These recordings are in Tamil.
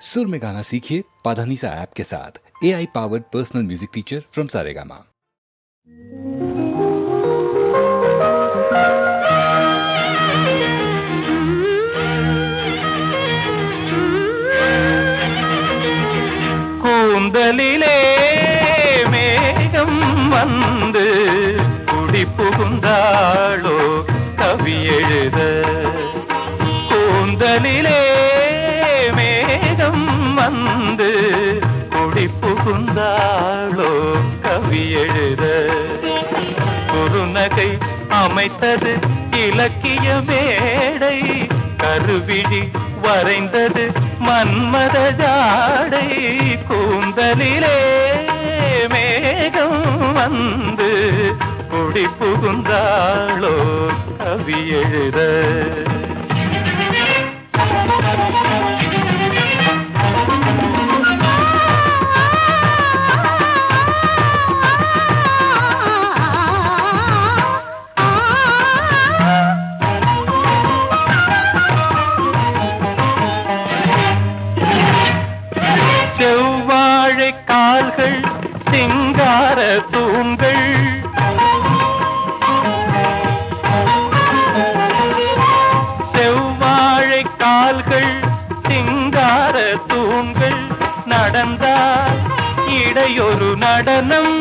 सुर में गाना सीखिए पाधानीसा ऐप के साथ A I powered personal music teacher from Saregama கூந்தலிலே மேகம் வந்து குடி புகுந்தாளோ கவி எழுத கூந்தலிலே புகுந்தாளோ கவி எழுத. குறுநகை அமைத்தது இலக்கிய மேடை. கருவிழி வரைந்தது மன்மத ஜாடை. கூந்தலிலே மேகம் வந்து குடி புகுந்தாளோ கவி எழுத. செவ்வாழை சிங்கார தூண்கள். செவ்வாழை கால்கள் சிங்கார தூண்கள். நடந்தால் இடையொரு நடனம்.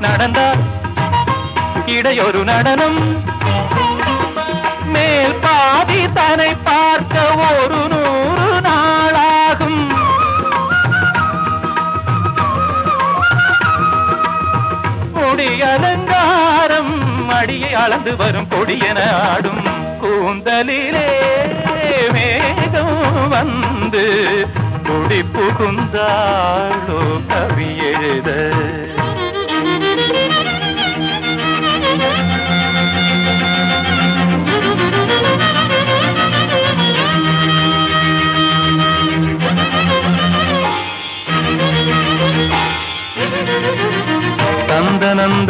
நடந்தால் இடையொரு நடனம். மேல் பாதி தன்னை பார் கொடி அலங்காரம் அடியை அளந்து வரும் கொடியென ஆடும் கூந்தலிலே மேகம் வந்து குடி புகுந்தாளோ கவி எழுத.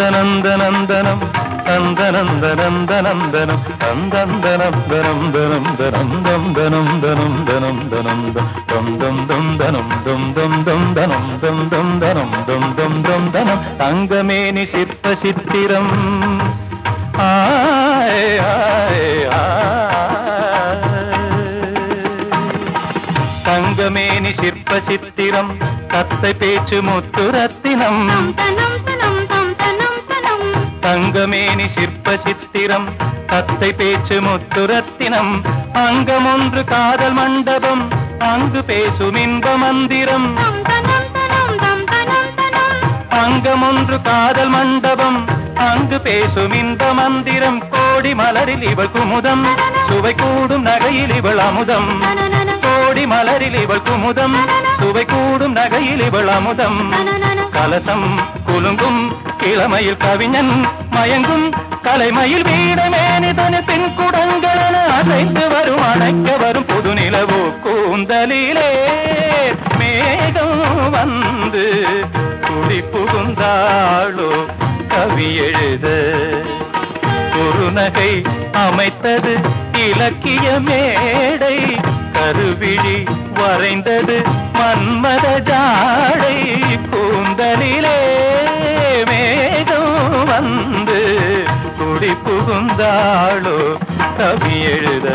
நந்தனந்தனந்தனந்தனம் நந்தனந்தனந்தனந்தனம் நந்தந்தனந்தனந்தனம் தனம் தனம் தனம் தனம் தனம் தம் தம் தனம் தம் தம் தங்கமேனி சிற்ப சித்திரம் தத்தை பேச்சு முத்துரத்தினம் அங்கம் ஒன்று காதல் மண்டபம் அங்கு பேசும் இன்ப மந்திரம். அங்கம் ஒன்று காதல் மண்டபம் அங்கு பேசும் இந்த மந்திரம். கோடி மலரில் இவள் குமுதம் சுவை கூடும் நகையில் இவள் அமுதம். கோடி மலரில் இவள் குமுதம் சுவை கூடும் நகையில் இவள் அமுதம். கலசம் குலுங்கும் இளமையில் கவிஞன் மயங்கும் கலைமயில் வீடமேனிதனு பெண் குடங்களென அசைத்து வரும் அணைக்க வரும் புது நிலவு கூந்தலிலே. மேகம் வந்து குடி புகுந்தாளோ கவி எழுத. குறுநகை அமைத்தது இலக்கிய மேடை கருவிழி வரைந்தது மன்மத ஜாடை புகுந்தாளோ? கவி எழுத.